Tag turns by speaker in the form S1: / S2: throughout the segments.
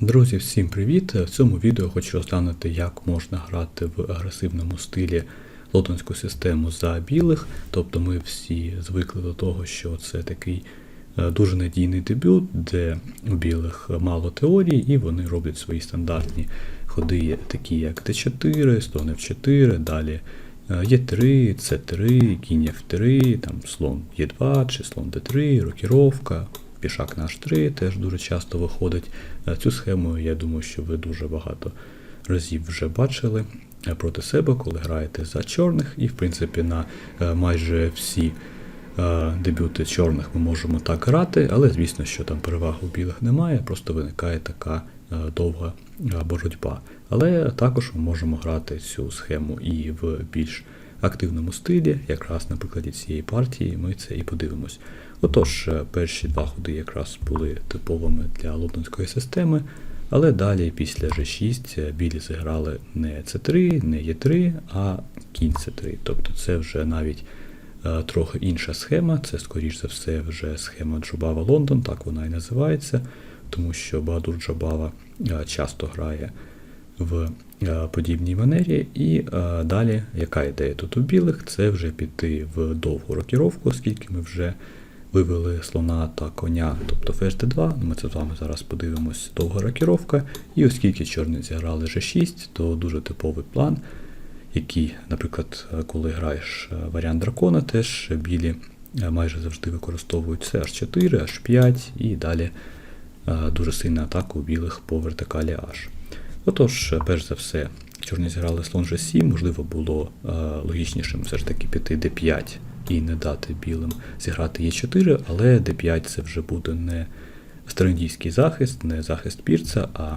S1: Друзі, всім привіт! В цьому відео хочу розглянути, як можна грати в агресивному стилі лотонську систему за білих. Тобто ми всі звикли до того, що це такий е, дуже надійний дебют, де у білих мало теорій, і вони роблять свої стандартні ходи, такі як Д4, слон F4, далі е, Е3, С3, кінь F3, там слон Е2 чи слон Д3, рокіровка, пішак на H3 теж дуже часто виходить. Е, Цю схему, я думаю, що ви дуже багато разів вже бачили е, проти себе, коли граєте за чорних, і в принципі на е, майже всі дебюти чорних ми можемо так грати, але звісно, що там переваг у білих немає, просто виникає така довга боротьба. Але також ми можемо грати цю схему і в більш активному стилі, якраз на прикладі цієї партії ми це і подивимось. Отож, е, перші два ходи якраз були типовими для лондонської системи, але далі після G6 е, білі зіграли не C3, не E3, а кінь C3. Тобто це вже навіть е, трохи інша схема, це, скоріш за все, вже схема Джобава Лондон, так вона і називається, тому що Бадур Джобава часто грає в е, подібній манері. І е, далі, яка ідея тут у білих, це вже піти в довгу рокіровку, оскільки ми вже вивели слона та коня, тобто ферзь d2, ми це з вами зараз подивимось, довга рокіровка. І оскільки чорні зіграли g6, то дуже типовий план, який, наприклад, коли граєш е, варіант дракона, теж білі майже завжди використовують це h4, h5 і далі дуже сильна атака у білих по вертикалі h. Отож, перш за все, чорні зіграли слон G7, можливо, було е, логічнішим все ж таки піти D5 і не дати білим зіграти Е4, але D5 це вже буде не староіндійський захист, не захист Пірца, а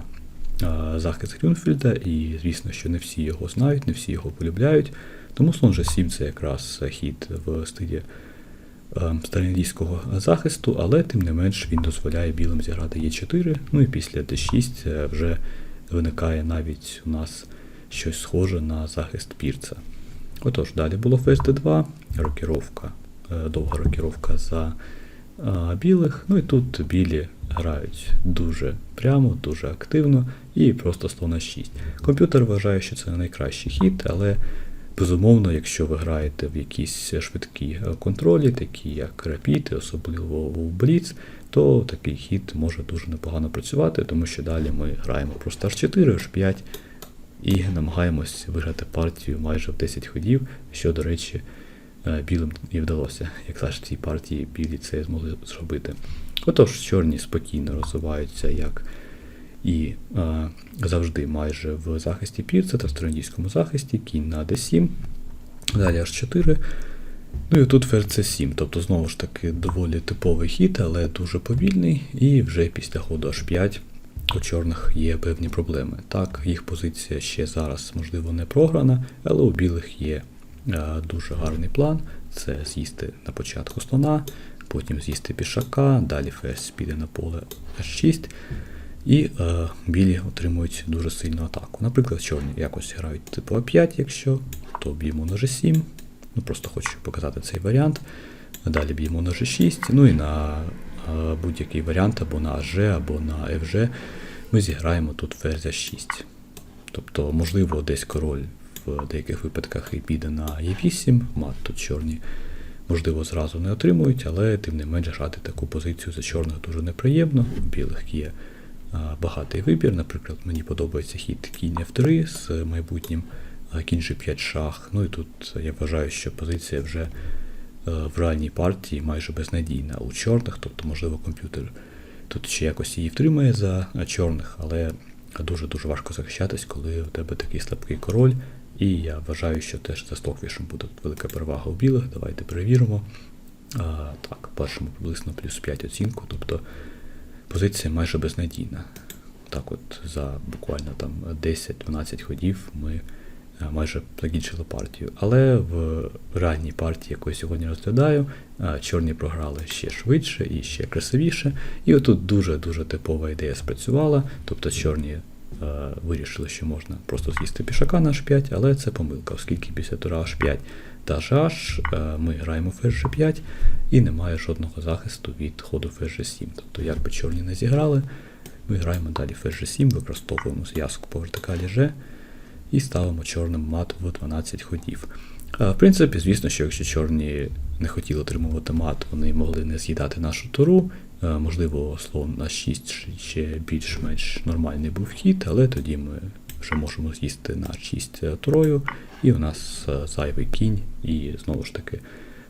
S1: е, захист Грюнфельда, і звісно, що не всі його знають, не всі його полюбляють. Тому слон G7 це якраз хід в стилі е, староіндійського захисту, але тим не менш він дозволяє білим зіграти Е4, ну і після D6 е, вже виникає навіть у нас щось схоже на захист пірца. Отож, далі було ферзь d2, рокіровка, е, довга рокіровка за е, білих. Ну і тут білі грають дуже прямо, дуже активно і просто слон 6. Комп'ютер вважає, що це найкращий хід, але безумовно, якщо ви граєте в якісь швидкі е, контролі, такі як Rapid, особливо у Blitz, то такий хід може дуже непогано працювати, тому що далі ми граємо просто H4, H5 і намагаємось виграти партію майже в 10 ходів, що, до речі, е, білим і вдалося. Як завжди, в цій партії білі це змогли зробити. Отож, чорні спокійно розвиваються як і е, завжди майже в захисті пірця та в сторondійському захисті, кінь на d7, далі H4. Ну і тут ферзь c7, тобто знову ж таки доволі типовий хід, але дуже повільний, і вже після ходу h5 у чорних є певні проблеми. Так, їх позиція ще зараз, можливо, не програна, але у білих є е, дуже гарний план. Це з'їсти на початку слона, потім з'їсти пішака, далі ферзь піде на поле h6. І е, білі отримують дуже сильну атаку. Наприклад, чорні якось грають типу А5, якщо, то б'ємо на G7. Ну, Просто хочу показати цей варіант. Далі б'ємо на G6, ну і на е, будь-який варіант або на AG, або на FG ми зіграємо тут ферзь 6. Тобто, можливо, десь король в деяких випадках і піде на E8, мат тут чорні, можливо, зразу не отримують, але тим не менш грати таку позицію за чорних дуже неприємно. У білих є е, багатий вибір. Наприклад, мені подобається хід кінь F3 з майбутнім кінь G5 шах. Ну і тут я вважаю, що позиція вже е, в реальній партії майже безнадійна у чорних, тобто, можливо, комп'ютер тут ще якось її втримає за чорних, але дуже-дуже важко захищатись, коли у тебе такий слабкий король. І я вважаю, що теж за Стоквішем буде велика перевага у білих. Давайте перевіримо. А, Так, бачимо приблизно плюс 5 оцінку, тобто позиція майже безнадійна. Так от за буквально там 10-12 ходів ми е, майже закінчили партію. Але в ранній партії, яку я сьогодні розглядаю, е, чорні програли ще швидше і ще красивіше. І отут дуже-дуже типова ідея спрацювала. Тобто чорні е, вирішили, що можна просто з'їсти пішака на h5, але це помилка, оскільки після тура h5 та h е, ми граємо ферзь g5 і немає жодного захисту від ходу ферзь g7. Тобто, як би чорні не зіграли, Ми граємо далі ферзь G7, використовуємо зв'язку по вертикалі G і ставимо чорним мат в 12 ходів. В принципі, звісно, що якщо чорні не хотіли отримувати мат, вони могли не з'їдати нашу туру. Е, Можливо, слон на 6 ще більш-менш нормальний був хід, але тоді ми вже можемо з'їсти на 6 турою, і у нас е, зайвий кінь, і знову ж таки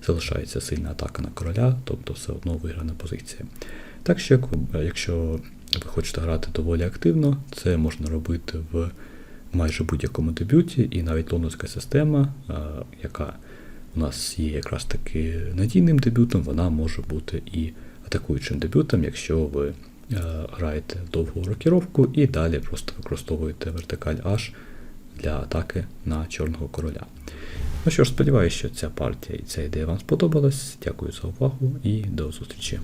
S1: залишається сильна атака на короля, тобто все одно виграна позиція. Так що, якщо ви хочете грати доволі активно, це можна робити в майже будь-якому дебюті, і навіть лондонська система, е, яка у нас є якраз таки надійним дебютом, вона може бути і атакуючим дебютом, якщо ви е, граєте довгу рокіровку і далі просто використовуєте вертикаль H для атаки на чорного короля. Ну що ж, сподіваюся, що ця партія і ця ідея вам сподобалась. Дякую за увагу і до зустрічі.